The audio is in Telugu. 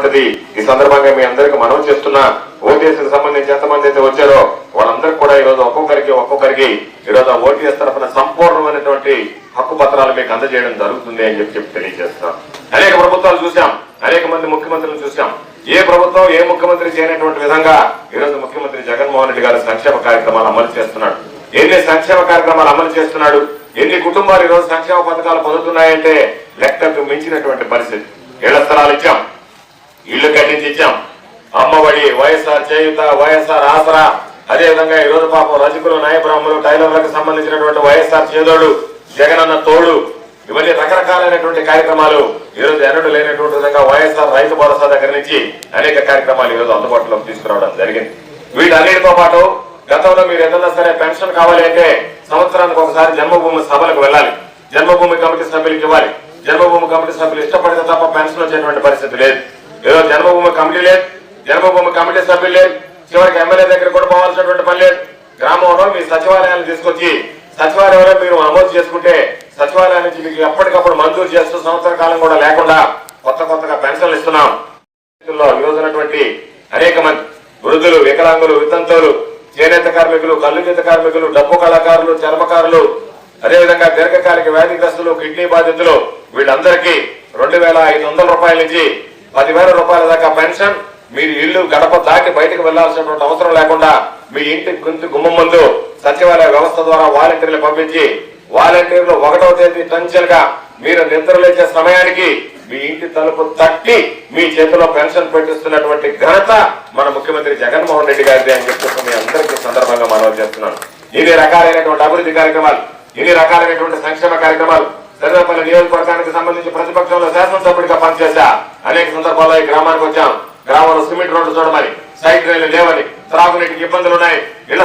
అనేటువంటిది ఈ సందర్భంగా మీ అందరికి మనం చేస్తున్న ఓటీఎస్కి సంబంధించి ఎంతమంది అయితే వచ్చారో వాళ్ళందరికీ కూడా ఈ రోజు ఒక్కొక్కరికి ఒక్కొక్కరికి ఈ రోజు ఓటీఎస్ తరఫున సంపూర్ణమైనటువంటి హక్కు పత్రాలు మీకు అందజేయడం జరుగుతుంది అని చెప్పి చెప్పి అనేక ప్రభుత్వాలు చూసాం అనేక మంది ముఖ్యమంత్రులను చూసాం ఏ ప్రభుత్వం ఏ ముఖ్యమంత్రి చేయనటువంటి విధంగా ఈ రోజు ముఖ్యమంత్రి జగన్మోహన్ రెడ్డి గారు సంక్షేమ కార్యక్రమాలు అమలు చేస్తున్నాడు. ఎన్ని సంక్షేమ కార్యక్రమాలు అమలు చేస్తున్నాడు? ఎన్ని కుటుంబాలు ఈ రోజు సంక్షేమ పథకాలు పొందుతున్నాయంటే లెక్కకు మించినటువంటి పరిస్థితి. ఏళ్ళ స్థలాలు ఇచ్చాం. ఇళ్ళు కట్టించి ఇచ్చాం. అమ్మఒడి వైఎస్ఆర్ చేయుత వైఎస్ఆర్ ఆసరా అదే విధంగా ఈ రోజు పాపం రజకులు నాయబ్రాహ్మలు టైలర్లకు సంబంధించినటువంటి వైఎస్ఆర్ చేదోడు జగనన్న తోడు. ఇవన్నీ రకరకాలైనటువంటి కార్యక్రమాలు ఈరోజు ఎన్నడూ లేనటువంటి విధంగా వైఎస్ఆర్ రైతు భరోసా దగ్గర నుంచి అనేక కార్యక్రమాలు ఈ రోజు అందుబాటులోకి తీసుకురావడం జరిగింది. వీటన్నిటితో పాటు గతంలో మీరు ఏదన్నా సరే పెన్షన్ కావాలి అంటే సంవత్సరానికి ఒకసారి జన్మభూమి సభలకు వెళ్ళాలి. జన్మభూమి కమిటీ సభ్యులకు ఇవ్వాలి. జన్మభూమి కమిటీ సభ్యులు ఇష్టపడితే తప్ప పెన్షన్ వచ్చేటువంటి పరిస్థితి లేదు. ఏదో జన్మభూమి కమిటీ లేదు జన్మభూమి కమిటీ సభ్యులు లేదు చివరికి ఎమ్మెల్యే దగ్గర కూడా పోవాల్సినటువంటి పని లేదు. గ్రామంలో మీ సచివాలయాన్ని తీసుకొచ్చి సచివాలయంలో మీరు నమోదు చేసుకుంటే సచివాలయం నుంచి మీకు ఎప్పటికప్పుడు మంజూరు చేస్తూ సంవత్సర కాలం కూడా లేకుండా కొత్త కొత్తగా పెన్షన్లు ఇస్తున్నాం. యువజనటువంటి అనేక మంది వృద్ధులు వికలాంగులు వితంతువులు చేనేత కార్మికులు కల్లుగీత కార్మికులు డబ్బు కళాకారులు చర్మకారులు అదేవిధంగా దీర్ఘకాలిక వ్యాధిగ్రస్తులు కిడ్నీ బాధితులు వీళ్ళందరికీ రెండు వేల ఐదు వందల రూపాయల నుంచి పదివేల రూపాయల దాకా పెన్షన్ మీరు ఇల్లు గడప దాటి బయటకు వెళ్ళాల్సినటువంటి అవసరం లేకుండా మీ ఇంటి గుంతు గుమ్మం ముందు సచివాలయ వ్యవస్థ ద్వారా వాలంటీర్లు పంపించి వాలంటీర్లు ఒకటవ తేదీ టెన్షన్గా మీరు నిద్ర లేచే సమయానికి మీ ఇంటి తలుపు తట్టి మీ చేతిలో పెన్షన్ పెట్టిస్తున్నటువంటి ఘనత మన ముఖ్యమంత్రి జగన్మోహన్ రెడ్డి గారిది అని చెప్పి మీ అందరికీ సందర్భంగా మనవి చేస్తున్నాను. ఇన్ని రకాలైనటువంటి అభివృద్ధి కార్యక్రమాలు ఇన్ని రకాలైనటువంటి సంక్షేమ కార్యక్రమాలు సర్వేపల్లి నియోజకవర్గానికి సంబంధించి ప్రతిపక్షంలో శాసనసభ్యుడిగా పనిచేశా. అనేక సందర్భాల్లో ఈ గ్రామానికి వచ్చాం. గ్రామంలో సిమెంట్ రోడ్డు చూడమని సైడ్ రైలు లేవని త్రాగునీటికి ఇబ్బందులు ఉన్నాయి ఇళ్ళ